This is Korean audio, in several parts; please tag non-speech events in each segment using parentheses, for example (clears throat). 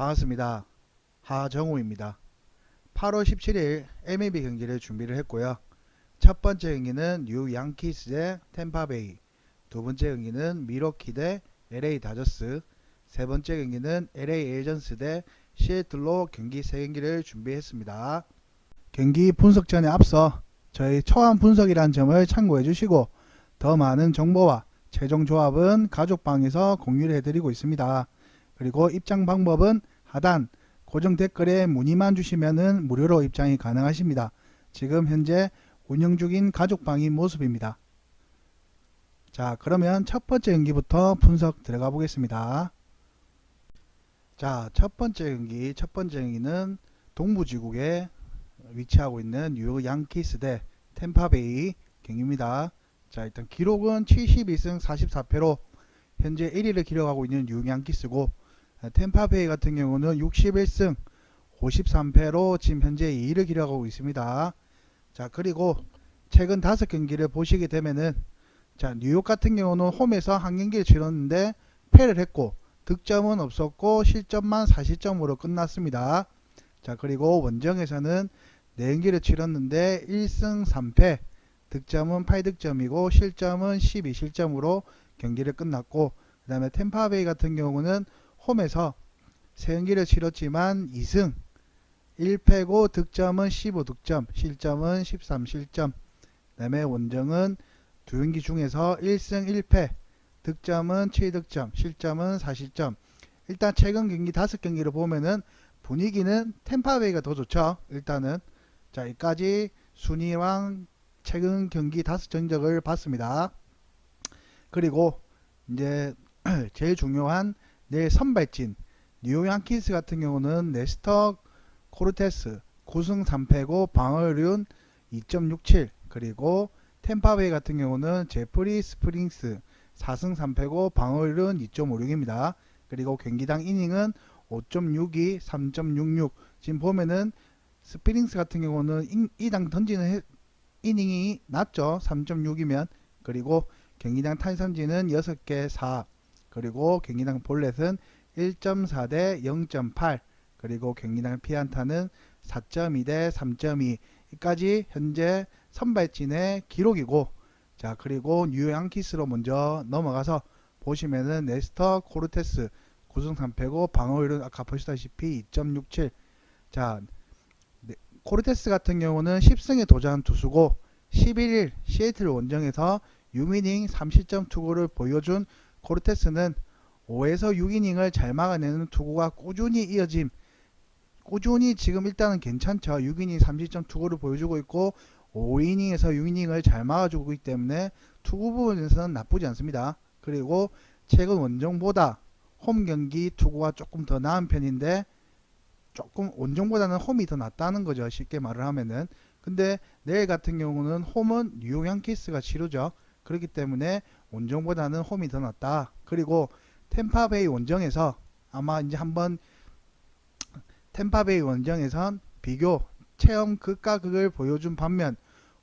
반갑습니다. 하정우입니다. 8월 17일 MLB 경기를 준비를 했고요. 첫 번째 경기는 뉴 양키스 대 템파베이, 두 번째 경기는 미러키 대 LA 다저스, 세 번째 경기는 LA 에이전스 대 시애틀로 경기 세 경기를 준비했습니다. 경기 분석 전에 앞서 저희 초안 분석이라는 점을 참고해 주시고 더 많은 정보와 최종 조합은 가족방에서 공유를 해드리고 있습니다. 그리고 입장 방법은 하단 고정 댓글에 문의만 주시면 무료로 입장이 가능하십니다. 지금 현재 운영 중인 가족방인 모습입니다. 자 그러면 첫 번째 경기부터 분석 들어가 보겠습니다. 자 첫 번째 경기 첫 번째 경기는 동부지국에 위치하고 있는 뉴욕 양키스 대 템파베이 경기입니다. 자 일단 기록은 72승 44패로 현재 1위를 기록하고 있는 뉴욕 양키스고 템파베이 같은 경우는 61승 53패로 지금 현재 2위를 기록하고 있습니다. 자 그리고 최근 5경기를 보시게 되면은 자 뉴욕 같은 경우는 홈에서 한 경기를 치렀는데 패를 했고 득점은 없었고 실점만 4실점으로 끝났습니다. 자 그리고 원정에서는 4경기를 치렀는데 1승 3패 득점은 8득점이고 실점은 12실점으로 경기를 끝났고 그 다음에 템파베이 같은 경우는 홈에서 3경기를 치렀지만 2승 1패고 득점은 15득점 실점은 13실점. 그 다음에 원정은 두 경기 중에서 1승 1패 득점은 7득점 실점은 4실점. 일단 최근 경기 5경기를 보면은 분위기는 템파베이가 더 좋죠. 일단은 자 여기까지 순위랑 최근 경기 5전적을 봤습니다. 그리고 이제 (clears throat) 제일 중요한 내일 선발진. 뉴욕 양키스 같은 경우는 네스터 코르테스 9승 3패고 방어율은 2.67 그리고 템파베이 같은 경우는 제프리 스프링스 4승 3패고 방어율은 2.56입니다. 그리고 경기당 이닝은 5.62, 3.66 지금 보면은 스프링스 같은 경우는 이당 던지는 이닝이 낮죠. 3.6이면. 그리고 경기당 탈삼진은 6개 4 그리고 경기당 볼넷은 1.4 대 0.8 그리고 경기당 피안타는 4.2 대 3.2 이까지 현재 선발진의 기록이고 자 그리고 뉴욕 양키스로 먼저 넘어가서 보시면은 네스터 코르테스 9승 3패고 방어율은 아까 보시다시피 2.67자 네, 코르테스 같은 경우는 10승에 도전한 투수고 11일 시애틀 원정에서 6이닝 3실점 투구를 보여준 코르테스는 5에서 6이닝을 잘 막아내는 투구가 꾸준히 이어짐. 꾸준히 지금 일단은 괜찮죠. 6이닝 3실점 투구를 보여주고 있고 5이닝에서 6이닝을 잘 막아주고 있기 때문에 투구 부분에서는 나쁘지 않습니다. 그리고 최근 원정보다 홈 경기 투구가 조금 더 나은 편인데 조금 원정보다는 홈이 더 낫다는 거죠. 쉽게 말을 하면은. 근데 내일 같은 경우는 홈은 뉴욕 양키스가 치르죠. 그렇기 때문에 원정보다는 홈이 더 낫다 그리고 템파베이 원정에서 아마 이제 한번 템파베이 원정에선 비교 체험 극과 극을 보여준 반면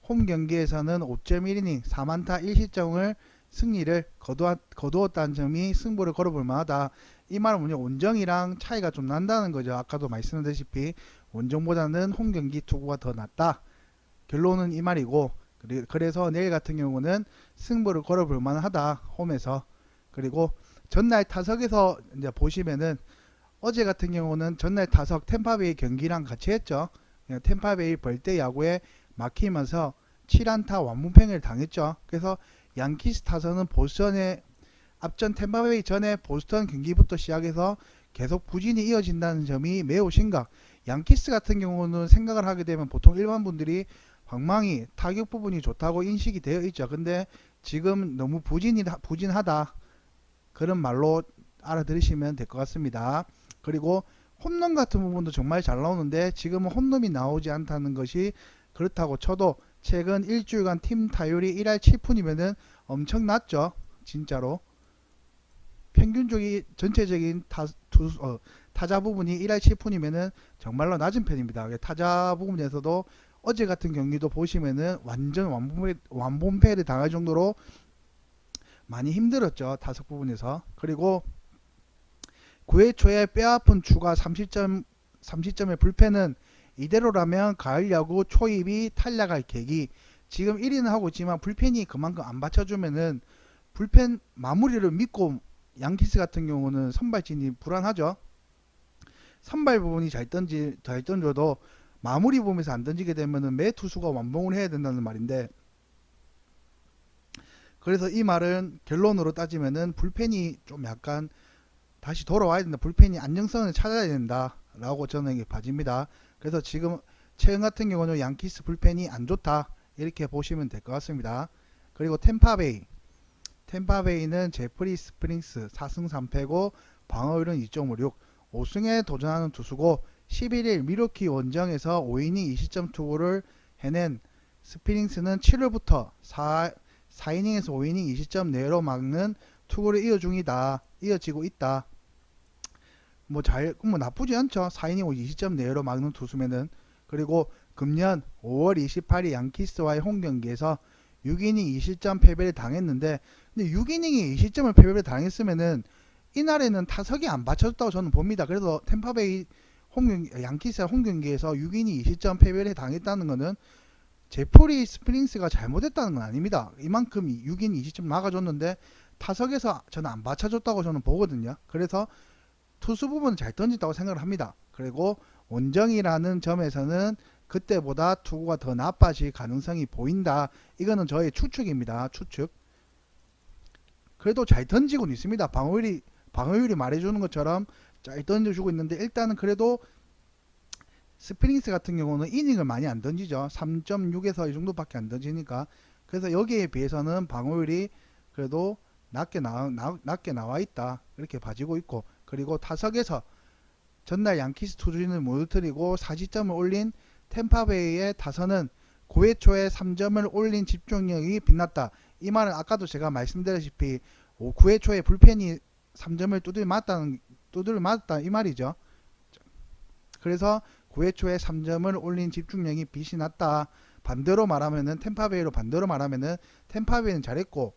홈 경기에서는 5.1이닝 4만타 1실점을 승리를 거두었, 거두었 다는 점이 승부를 걸어볼 만하다. 이 말은 뭐냐 원정이랑 차이가 좀 난다는 거죠. 아까도 말씀드렸다시피 원정보다는 홈 경기 투구가 더 낫다. 결론은 이 말이고 그래서 내일 같은 경우는 승부를 걸어볼 만하다. 홈에서 그리고 전날 타석에서 이제 보시면은 어제 같은 경우는 전날 타석 템파베이 경기랑 같이 했죠. 템파베이 벌떼 야구에 막히면서 7안타 완무팽을 당했죠. 그래서 양키스 타선은 보스턴의 앞전 템파베이 전에 보스턴 경기부터 시작해서 계속 부진이 이어진다는 점이 매우 심각. 양키스 같은 경우는 생각을 하게 되면 보통 일반 분들이 방망이 타격 부분이 좋다고 인식이 되어 있죠. 근데 지금 너무 부진이 부진하다 그런 말로 알아들으시면 될 것 같습니다. 그리고 홈런 같은 부분도 정말 잘 나오는데 지금은 홈런이 나오지 않다는 것이 그렇다고 쳐도 최근 일주일간 팀 타율이 1할 7푼이면은 엄청 낮죠. 진짜로. 평균적인 전체적인 타, 투, 어, 타자 부분이 1할 7푼이면은 정말로 낮은 편입니다. 타자 부분에서도 어제 같은 경기도 보시면은 완전 완봉패, 완봉패를 당할 정도로 많이 힘들었죠. 타석 부분에서. 그리고 9회 초에 뼈아픈 추가 30점 30점의 불펜은 이대로라면 가을 야구 초입이 탈락할 계기. 지금 1위는 하고 있지만 불펜이 그만큼 안 받쳐주면은 불펜 마무리를 믿고 양키스 같은 경우는 선발진이 불안하죠. 선발 부분이 잘 던지 잘 던져도 마무리 부분에서 안 던지게 되면은 매 투수가 완봉을 해야 된다는 말인데 그래서 이 말은 결론으로 따지면은 불펜이 좀 약간 다시 돌아와야 된다. 불펜이 안정성을 찾아야 된다라고 저는 봐집니다. 그래서 지금 최근 같은 경우는 양키스 불펜이 안 좋다 이렇게 보시면 될 것 같습니다. 그리고 템파베이 템파베이는 제프리 스프링스 4승 3패고 방어율은 2.56 5승에 도전하는 투수고 11일 미러키 원정에서 5이닝 2시점 투구를 해낸 스프링스는 7월부터 4, 4이닝에서 5이닝 2시점 내로 막는 투구를 이어 중이다. 이어지고 있다. 뭐 잘, 뭐 나쁘지 않죠. 4이닝 20점 내로 막는 투수면은. 그리고 금년 5월 28일 양키스와의 홈 경기에서 6이닝 2실점 패배를 당했는데, 근데 6이닝에 2실점을 패배를 당했으면은 이날에는 타석이 안 받쳐줬다고 저는 봅니다. 그래서 템파베이 홈 경기, 양키스와 홈 경기에서 6이닝 2실점 패배를 당했다는 거는 제프리 스프링스가 잘못했다는 건 아닙니다. 이만큼 6인 20점 막아줬는데 타석에서 저는 안 받쳐줬다고 저는 보거든요. 그래서 투수 부분은 잘 던진다고 생각을 합니다. 그리고 원정이라는 점에서는 그때보다 투구가 더 나빠질 가능성이 보인다. 이거는 저의 추측입니다. 추측. 그래도 잘 던지고는 있습니다. 방어율이 방어율이 말해주는 것처럼 잘 던져주고 있는데 일단은 그래도 스프링스 같은 경우는 이닝을 많이 안 던지죠. 3.6에서 이 정도밖에 안 던지니까. 그래서 여기에 비해서는 방어율이 그래도 낮게 나, 나, 낮게 나와 있다. 이렇게 봐지고 있고. 그리고 타석에서 전날 양키스 투수진을 무너뜨리고 40점을 올린 템파베이의 타선은 9회 초에 3점을 올린 집중력이 빛났다. 이 말은 아까도 제가 말씀드렸다시피 9회 초에 불펜이 3점을 두들 맞다는 두들 맞다 이 말이죠. 그래서 9회 초에 3점을 올린 집중력이 빛이 났다. 반대로 말하면은 템파베이로 반대로 말하면은 템파베이는 잘했고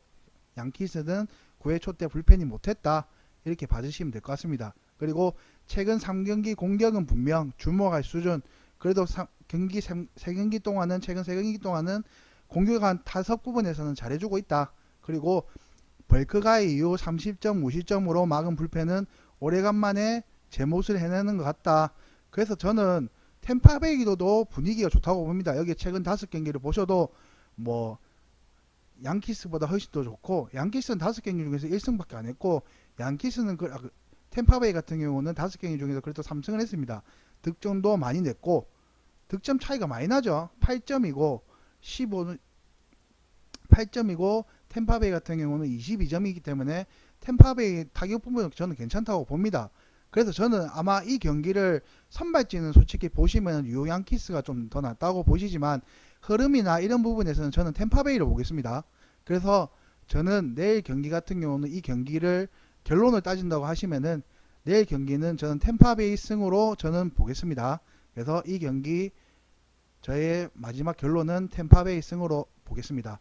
양키스는 9회 초 때 불펜이 못했다. 이렇게 봐주시면 될 것 같습니다. 그리고 최근 3경기 공격은 분명 주목할 수준. 그래도 3, 경기 3, 3경기 동안은 최근 3경기 동안은 공격한 타석 부분에서는 잘해주고 있다. 그리고 벌크가의 이후 30점 무실점으로 막은 불펜은 오래간만에 제 몫을 해내는 것 같다. 그래서 저는 템파베이도도 분위기가 좋다고 봅니다. 여기 최근 다섯 경기를 보셔도 뭐 양키스보다 훨씬 더 좋고 양키스는 다섯 경기 중에서 1승밖에 안 했고 양키스는 그, 아, 그 템파베이 같은 경우는 다섯 경기 중에서 그래도 3승을 했습니다. 득점도 많이 냈고 득점 차이가 많이 나죠. 8점이고 15 8점이고 템파베이 같은 경우는 22점이기 때문에 템파베이 타격 부분 저는 괜찮다고 봅니다. 그래서 저는 아마 이 경기를 선발진은 솔직히 보시면 유양키스가 좀 더 낫다고 보시지만 흐름이나 이런 부분에서는 저는 템파베이로 보겠습니다. 그래서 저는 내일 경기 같은 경우는 이 경기를 결론을 따진다고 하시면은 내일 경기는 저는 템파베이 승으로 저는 보겠습니다. 그래서 이 경기 저의 마지막 결론은 템파베이 승으로 보겠습니다.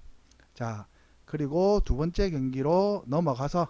자, 그리고 두 번째 경기로 넘어가서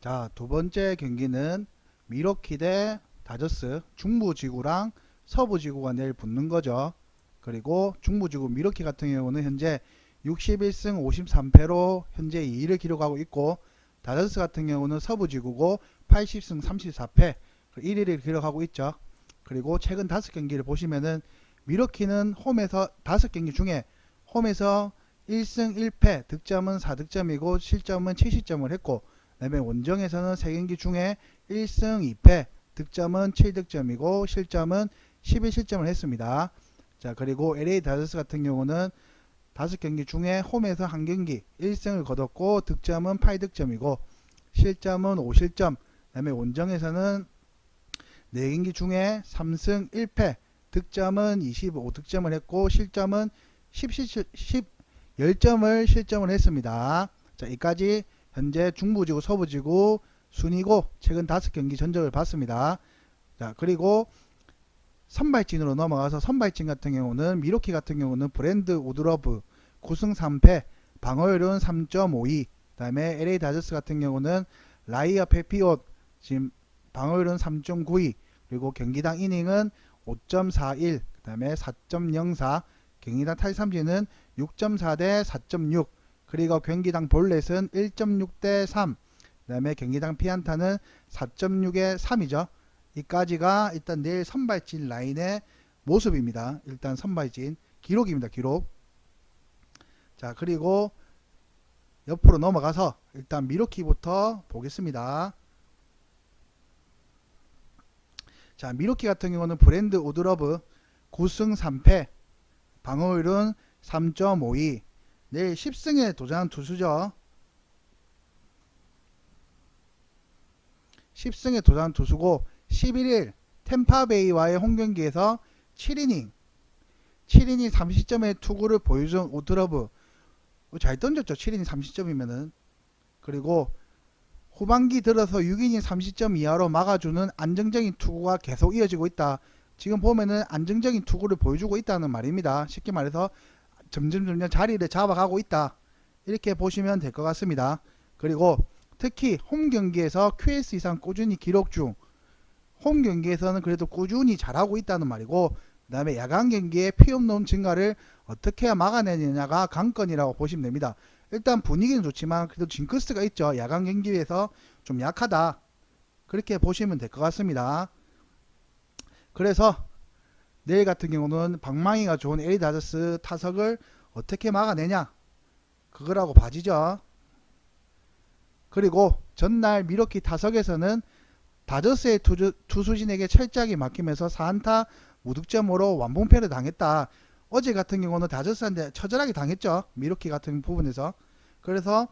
자, 두 번째 경기는 미러키 대 다저스 중부지구랑 서부지구가 내일 붙는 거죠. 그리고 중부지구 미러키 같은 경우는 현재 61승 53패로 현재 2위를 기록하고 있고 다저스 같은 경우는 서부지구고 80승 34패 1위를 기록하고 있죠. 그리고 최근 5경기를 보시면은 미러키는 홈에서 5경기 중에 홈에서 1승 1패 득점은 4득점이고 실점은 70점을 했고 그 다음에 원정에서는 3경기 중에 1승 2패 득점은 7득점이고 실점은 11실점을 했습니다. 자 그리고 LA 다저스 같은 경우는 5경기 중에 홈에서 한 경기 1승을 거뒀고 득점은 8득점이고 실점은 5실점 그 다음에 원정에서는 4경기 중에 3승 1패 득점은 25득점을 했고 실점은 10, 10, 10 10점을 실점을 했습니다. 자, 여기까지 현재 중부지구 서부지구 순위고 최근 5경기 전적을 봤습니다. 자, 그리고 선발진으로 넘어가서 선발진 같은 경우는 미로키 같은 경우는 브랜드 우드러브 9승 3패 방어율은 3.52 그다음에 LA 다저스 같은 경우는 라이어 페피옷 지금 방어율은 3.92 그리고 경기당 이닝은 5.41 그 다음에 4.04 경기당 탈삼진은 6.4 대 4.6 그리고 경기당 볼넷은 1.6대 3 그 다음에 경기당 피안타는 4.6에 3이죠. 이까지가 일단 내일 선발진 라인의 모습입니다. 일단 선발진 기록입니다. 기록. 자 그리고 옆으로 넘어가서 일단 미로키부터 보겠습니다. 자 미로키 같은 경우는 브랜드 우드러브 9승 3패 방어율은 3.52 내일 10승에 도전한 투수죠. 10승에 도전한 투수고 11일 템파베이와의 홈경기에서 7이닝 7이닝 30점의 투구를 보여준 우드러브 잘 던졌죠. 7이닝 30점이면은. 그리고 후반기 들어서 6이닝 30점 이하로 막아주는 안정적인 투구가 계속 이어지고 있다. 지금 보면은 안정적인 투구를 보여주고 있다는 말입니다. 쉽게 말해서 점점 점점 자리를 잡아가고 있다 이렇게 보시면 될 것 같습니다 그리고 특히 홈 경기에서 QS 이상 꾸준히 기록 중 홈 경기에서는 그래도 꾸준히 잘하고 있다는 말이고 그 다음에 야간 경기의 피홈런 증가를 어떻게 막아내느냐가 관건이라고 보시면 됩니다. 일단 분위기는 좋지만 그래도 징크스가 있죠. 야간 경기에서 좀 약하다. 그렇게 보시면 될 것 같습니다. 그래서 내일 같은 경우는 방망이가 좋은 에리 다저스 타석을 어떻게 막아내냐 그거라고 봐지죠. 그리고 전날 미러키 타석에서는 다저스의 투수, 투수진에게 철저하게 막히면서 4안타 무득점으로 완봉패를 당했다. 어제 같은 경우는 다저스한테 처절하게 당했죠. 미러키 같은 부분에서. 그래서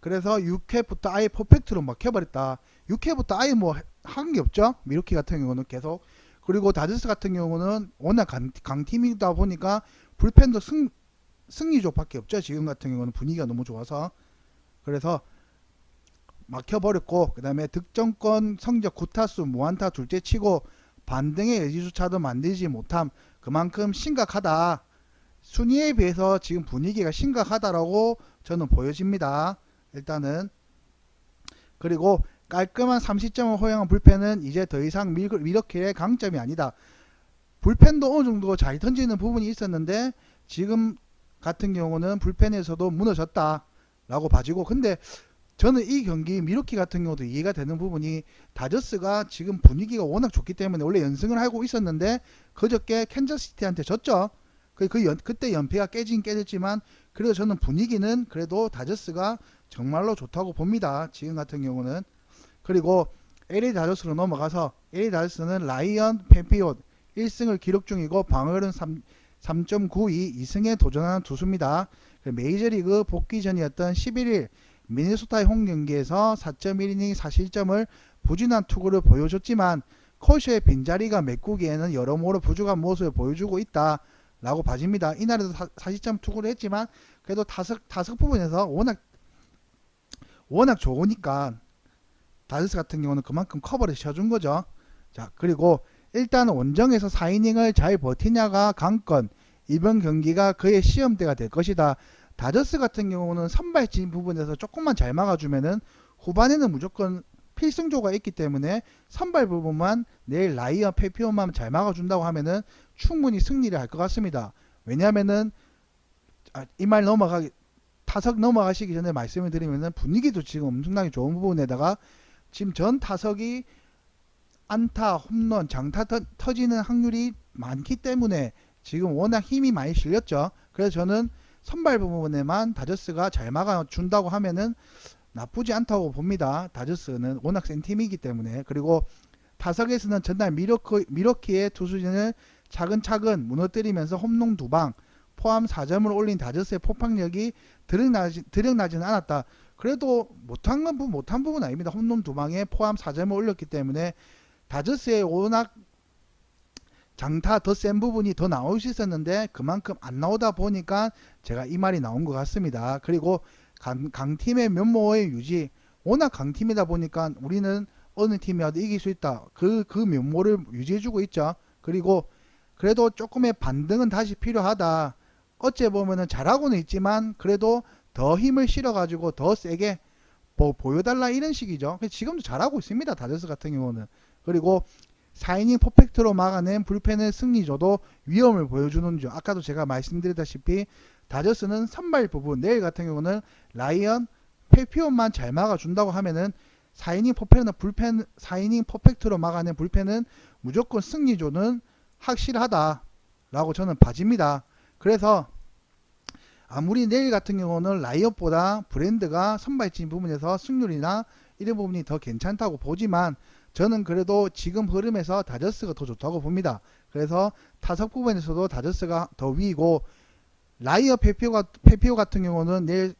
그래서 6회부터 아예 퍼펙트로 막혀버렸다. 6회부터 아예 뭐 한 게 없죠. 미러키 같은 경우는 계속. 그리고 다저스 같은 경우는 워낙 강, 강팀이다 보니까 불펜도 승, 승리조밖에 없죠. 지금 같은 경우는 분위기가 너무 좋아서. 그래서 막혀버렸고 그 다음에 득점권 성적 9타수 무안타 둘째 치고 반등의 여지조차도 만들지 못함 그만큼 심각하다 순위에 비해서 지금 분위기가 심각하다라고 저는 보여집니다 일단은 그리고 깔끔한 30점을 허용한 불펜은 이제 더 이상 밀, 미러킬의 강점이 아니다 불펜도 어느 정도 잘 던지는 부분이 있었는데 지금 같은 경우는 불펜에서도 무너졌다 라고 봐지고 근데 저는 이 경기 미러키 같은 경우도 이해가 되는 부분이 다저스가 지금 분위기가 워낙 좋기 때문에 원래 연승을 하고 있었는데 그저께 캔자스시티한테 졌죠. 그, 그 연, 그때 연패가 깨진 깨졌지만 그래도 저는 분위기는 그래도 다저스가 정말로 좋다고 봅니다. 지금 같은 경우는 그리고 LA 다저스로 넘어가서 LA 다저스는 라이언 펜피옷 1승을 기록 중이고 방어율은 3, 3.92 2승에 도전하는 투수입니다. 그 메이저리그 복귀 전이었던 11일 미네소타의 홈 경기에서 4.1이닝 4실점을 부진한 투구를 보여줬지만 코시의 빈자리가 메꾸기에는 여러모로 부족한 모습을 보여주고 있다. 라고 봐집니다. 이날에도 4실점 투구를 했지만 그래도 타석, 타석 부분에서 워낙 워낙 좋으니까 다저스 같은 경우는 그만큼 커버를 쳐준 거죠. 자 그리고 일단 원정에서 4이닝을 잘 버티냐가 관건 이번 경기가 그의 시험대가 될 것이다. 다저스 같은 경우는 선발진 부분에서 조금만 잘 막아주면은 후반에는 무조건 필승조가 있기 때문에 선발 부분만 내일 라이언 페피오만 잘 막아준다고 하면은 충분히 승리를 할 것 같습니다. 왜냐하면은 아, 이말 넘어가기 타석 넘어가시기 전에 말씀을 드리면은 분위기도 지금 엄청나게 좋은 부분에다가 지금 전 타석이 안타, 홈런, 장타 터, 터지는 확률이 많기 때문에 지금 워낙 힘이 많이 실렸죠. 그래서 저는 선발 부분에만 다저스가 잘 막아준다고 하면은 나쁘지 않다고 봅니다. 다저스는 워낙 센 팀이기 때문에 그리고 타석에서는 전날 미러키, 미러키의 투수진을 차근차근 무너뜨리면서 홈런 두방 포함 4점을 올린 다저스의 폭발력이 드러나지, 드러나지는 않았다. 그래도 못한 건 못한 부분 아닙니다. 홈런 두 방에 포함 4점을 올렸기 때문에 다저스의 워낙 장타 더 센 부분이 더 나올 수 있었는데 그만큼 안 나오다 보니까 제가 이 말이 나온 것 같습니다. 그리고 강, 강팀의 면모의 유지 워낙 강팀이다 보니까 우리는 어느 팀이라도 이길 수 있다. 그, 그 면모를 유지해주고 있죠. 그리고 그래도 조금의 반등은 다시 필요하다. 어째 보면은 잘하고는 있지만 그래도 더 힘을 실어가지고 더 세게 뭐 보여달라 이런 식이죠. 지금도 잘하고 있습니다. 다저스 같은 경우는. 그리고 4이닝 퍼펙트로 막아낸 불펜의 승리조도 위험을 보여주는 중. 아까도 제가 말씀드렸다시피 다저스는 선발 부분 내일 같은 경우는 라이언 페피온만 잘 막아준다고 하면은 4이닝 퍼펙트나 불펜 4이닝 퍼펙트로 막아낸 불펜은 무조건 승리조는 확실하다라고 저는 봐집니다. 그래서 아무리 내일 같은 경우는 라이엇보다 브랜드가 선발진 부분에서 승률이나 이런 부분이 더 괜찮다고 보지만 저는 그래도 지금 흐름에서 다저스가 더 좋다고 봅니다. 그래서 타석 부분에서도 다저스가 더 위이고 라이엇 페피오, 페피오 같은 경우는 내일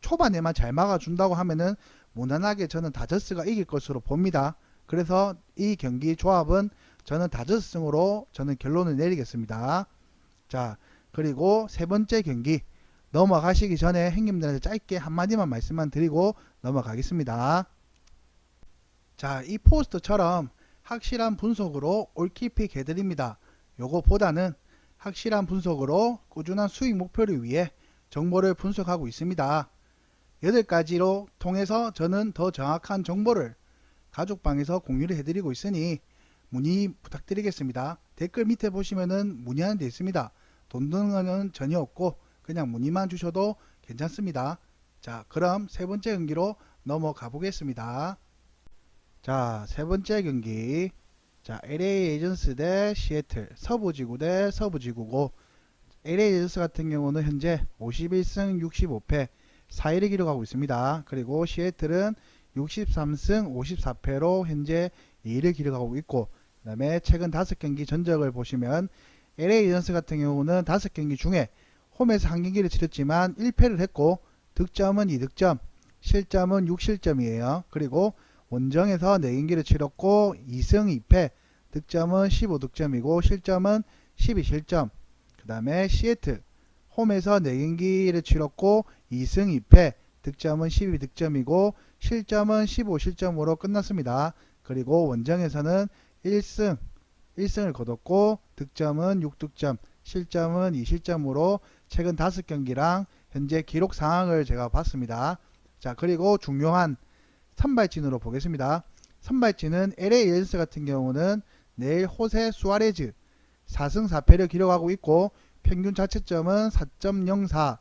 초반에만 잘 막아준다고 하면은 무난하게 저는 다저스가 이길 것으로 봅니다. 그래서 이 경기 조합은 저는 다저스 승으로 저는 결론을 내리겠습니다. 자 그리고 세 번째 경기 넘어가시기 전에 형님들한테 짧게 한마디만 말씀만 드리고 넘어가겠습니다. 자, 이 포스트처럼 확실한 분석으로 올킬픽 해드립니다. 요거보다는 확실한 분석으로 꾸준한 수익 목표를 위해 정보를 분석하고 있습니다. 8가지로 통해서 저는 더 정확한 정보를 가족방에서 공유를 해드리고 있으니 문의 부탁드리겠습니다. 댓글 밑에 보시면은 문의하는 데 있습니다. 돈 드는 거는 전혀 없고 그냥 문의만 주셔도 괜찮습니다. 자, 그럼 세 번째 경기로 넘어가 보겠습니다. 자, 세 번째 경기. 자, LA 에이전스 대 시애틀, 서부지구 대 서부지구고, LA 에이전스 같은 경우는 현재 51승 65패 4위를 기록하고 있습니다. 그리고 시애틀은 63승 54패로 현재 2위를 기록하고 있고, 그 다음에 최근 5경기 전적을 보시면 LA 에이전스 같은 경우는 5경기 중에 홈에서 한 경기를 치렀지만 1패를 했고 득점은 2득점, 실점은 6실점이에요. 그리고 원정에서 4경기를 치렀고 2승 2패, 득점은 15득점이고 실점은 12실점. 그 다음에 시애틀 홈에서 4경기를 치렀고 2승 2패, 득점은 12득점이고 실점은 15실점으로 끝났습니다. 그리고 원정에서는 1승 1승을 거뒀고 득점은 6득점, 실점은 2실점으로 최근 5경기랑 현재 기록 상황을 제가 봤습니다. 자, 그리고 중요한 선발진으로 보겠습니다. 선발진은 LA 에이전스 같은 경우는 내일 호세 수아레즈 4승 4패를 기록하고 있고 평균 자책점은 4.04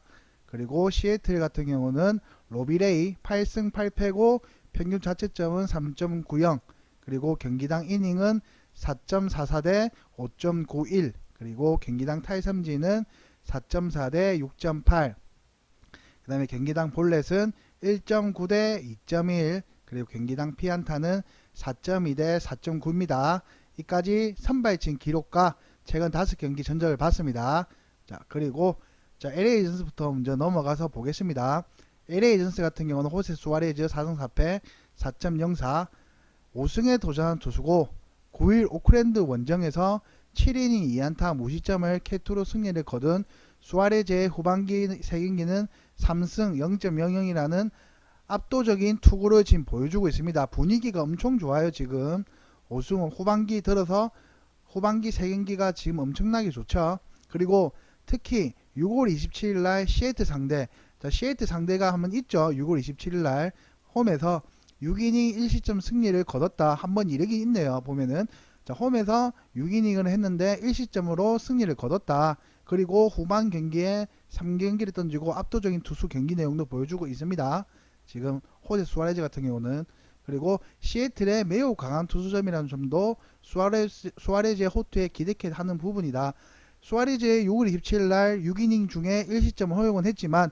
그리고 시애틀 같은 경우는 로비레이 8승 8패고 평균 자책점은 3.90 그리고 경기당 이닝은 4.44 대 5.91 그리고 경기당 탈삼진은 4.4 대 6.8. 그 다음에 경기당 볼넷은 1.9 대 2.1. 그리고 경기당 피안타는 4.2 대 4.9입니다. 이까지 선발진 기록과 최근 5경기 전적을 봤습니다. 자, 그리고 자, LA 에이전스부터 먼저 넘어가서 보겠습니다. LA 에이전스 같은 경우는 호세 수아레즈 4승 4패 4.04 5승에 도전한 투수고 9일 오클랜드 원정에서 7이닝 2안타 무시점을 캐투로 승리를 거둔 수아레즈의 후반기 3경기는 3승 0.00이라는 압도적인 투구를 지금 보여주고 있습니다. 분위기가 엄청 좋아요 지금 오승훈 후반기 들어서 후반기 3경기가 지금 엄청나게 좋죠. 그리고 특히 6월 27일 날 시애틀 상대 자, 시애틀 상대가 한번 있죠. 6월 27일 날 홈에서 6이닝 1시점 승리를 거뒀다. 한번 이력이 있네요. 보면은 자, 홈에서 6이닝을 했는데 1시점으로 승리를 거뒀다. 그리고 후반 경기에 3경기를 던지고 압도적인 투수 경기 내용도 보여주고 있습니다. 지금 호세 수아레즈 같은 경우는 그리고 시애틀의 매우 강한 투수점이라는 점도 수아레즈, 수아레즈의 호투에 기대케 하는 부분이다. 수아레즈의 6월 27일 날 6이닝 중에 1시점을 허용은 했지만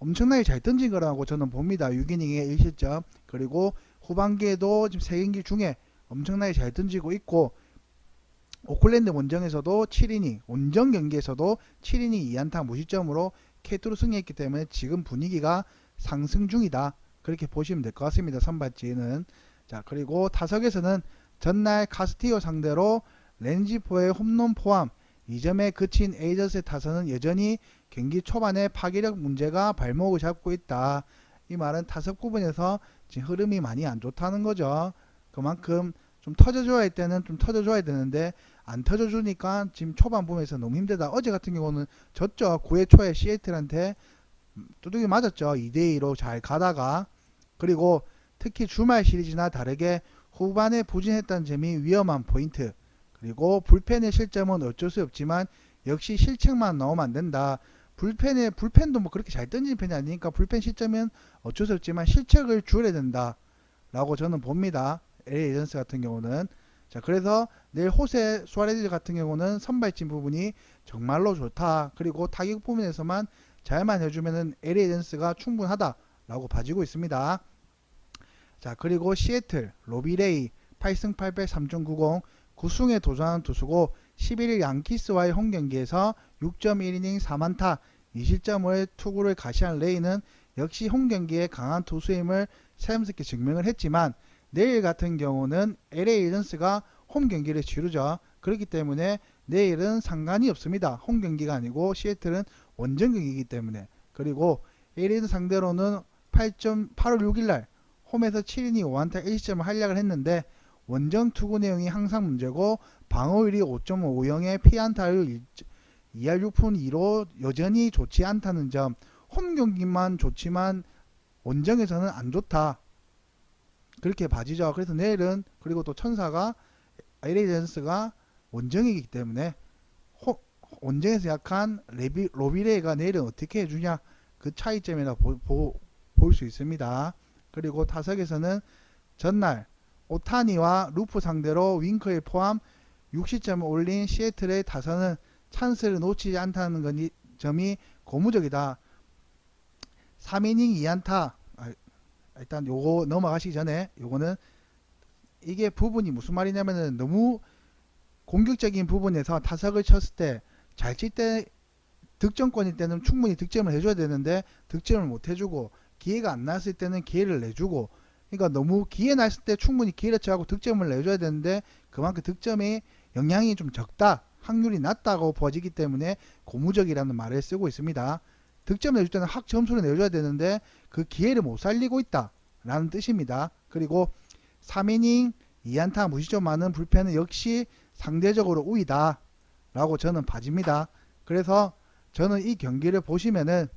엄청나게 잘 던진 거라고 저는 봅니다. 6이닝에 1실점. 그리고 후반기에도 지금 3경기 중에 엄청나게 잘 던지고 있고 오클랜드 원정에서도 7이닝, 원정 경기에서도 7이닝 2안타 무실점으로 K2로 승리했기 때문에 지금 분위기가 상승 중이다. 그렇게 보시면 될 것 같습니다. 선발지는. 자, 그리고 타석에서는 전날 카스티오 상대로 렌지포의 홈런 포함 2점에 그친 에이저스의 타선은 여전히 경기 초반에 파괴력 문제가 발목을 잡고 있다. 이 말은 타석 부분에서 지금 흐름이 많이 안 좋다는 거죠. 그만큼 좀 터져줘야 할 때는 좀 터져줘야 되는데 안 터져주니까 지금 초반 보면서 너무 힘들다. 어제 같은 경우는 졌죠. 9회 초에 시애틀한테 두둑이 맞았죠. 2대2로 잘 가다가 그리고 특히 주말 시리즈나 다르게 후반에 부진했던 점이 위험한 포인트. 그리고 불펜의 실점은 어쩔 수 없지만 역시 실책만 나오면 안 된다. 불펜에 불펜도 뭐 그렇게 잘 던지는 편이 아니니까 불펜 실점은 어쩔 수 없지만 실책을 줄여야 된다 라고 저는 봅니다. LA 에이전스 같은 경우는 자 그래서 내일 호세 수아레즈 같은 경우는 선발진 부분이 정말로 좋다. 그리고 타격 부분에서만 잘만 해주면은 LA 에이전스가 충분하다라고 봐지고 있습니다. 자 그리고 시애틀 로비레이 8승 8패 3.90 9승에 도전하는 투수고 11일 양키스와의 홈 경기에서 6.1이닝 4만타 2실점을 투구를 가시한 레이는 역시 홈 경기에 강한 투수임을 새삼스럽게 증명을 했지만 내일 같은 경우는 LA 에이전스가 홈 경기를 치르죠. 그렇기 때문에 내일은 상관이 없습니다. 홈 경기가 아니고 시애틀은 원정 경기이기 때문에 그리고 LA는 상대로는 8 8월 6일날 홈에서 7이닝 5안타 1시점을 활약을 했는데 원정 투구 내용이 항상 문제고 방어율이 5.50에 피안타율 2할 6푼 2로 여전히 좋지 않다는 점. 홈 경기만 좋지만 원정에서는 안 좋다. 그렇게 봐지죠. 그래서 내일은 그리고 또 천사가 LA 젠스가 원정이기 때문에 호- 원정에서 약한 레비, 로비레이가 내일은 어떻게 해주냐 그 차이점이라 볼 수 있습니다. 그리고 타석에서는 전날 오타니와 루프 상대로 윙크에 포함 60점을 올린 시애틀의 타선은 찬스를 놓치지 않다는 점이 고무적이다. 3이닝 2안타. 아, 일단 요거 넘어가시기 전에 요거는 이게 부분이 무슨 말이냐면은 너무 공격적인 부분에서 타석을 쳤을 때 잘 칠 때 득점권일 때는 충분히 득점을 해줘야 되는데 득점을 못 해주고 기회가 안 났을 때는 기회를 내주고 그러니까 너무 기회 났을 때 충분히 기회를 쳐하고 득점을 내줘야 되는데 그만큼 득점이 영향이 좀 적다 확률이 낮다고 보지기 때문에 고무적이라는 말을 쓰고 있습니다. 득점을 내줄 때는 확 점수를 내줘야 되는데 그 기회를 못 살리고 있다 라는 뜻입니다. 그리고 3이닝 2안타 무시점 많은 불펜은 역시 상대적으로 우위다 라고 저는 봐집니다. 그래서 저는 이 경기를 보시면은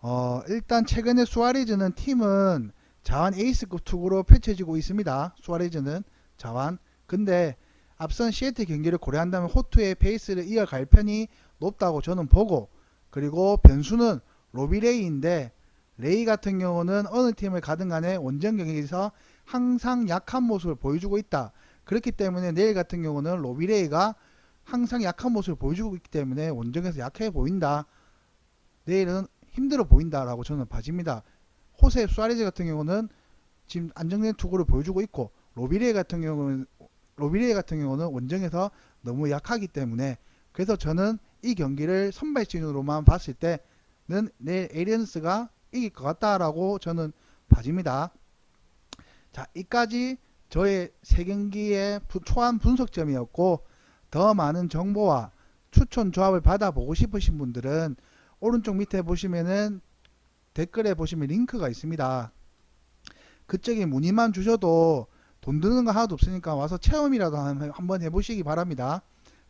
어 일단 최근에 수아레즈는 팀은 자완 에이스급 투구로 펼쳐지고 있습니다. 수아레즈는 자완. 근데 앞선 시애틀 경기를 고려한다면 호투의 페이스를 이어갈 편이 높다고 저는 보고 그리고 변수는 로비레이인데 레이 같은 경우는 어느 팀을 가든 간에 원정 경기에서 항상 약한 모습을 보여주고 있다. 그렇기 때문에 내일 같은 경우는 로비레이가 항상 약한 모습을 보여주고 있기 때문에 원정에서 약해 보인다. 내일은 힘들어 보인다라고 저는 봐집니다. 호세 수아레즈 같은 경우는 지금 안정된 투구를 보여주고 있고 로비레이 같은 경우는 로비레이 같은 경우는 원정에서 너무 약하기 때문에 그래서 저는 이 경기를 선발 진으로만 봤을 때는 내일 에리언스가 이길 것 같다라고 저는 봐집니다. 자, 이까지 저의 세 경기의 부- 초안 분석점이었고 더 많은 정보와 추천 조합을 받아보고 싶으신 분들은 오른쪽 밑에 보시면은 댓글에 보시면 링크가 있습니다. 그쪽에 문의만 주셔도 돈 드는 거 하나도 없으니까 와서 체험이라도 한- 한번 해보시기 바랍니다.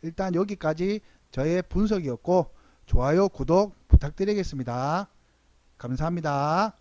일단 여기까지 저의 분석이었고 좋아요, 구독 부탁드리겠습니다. 감사합니다.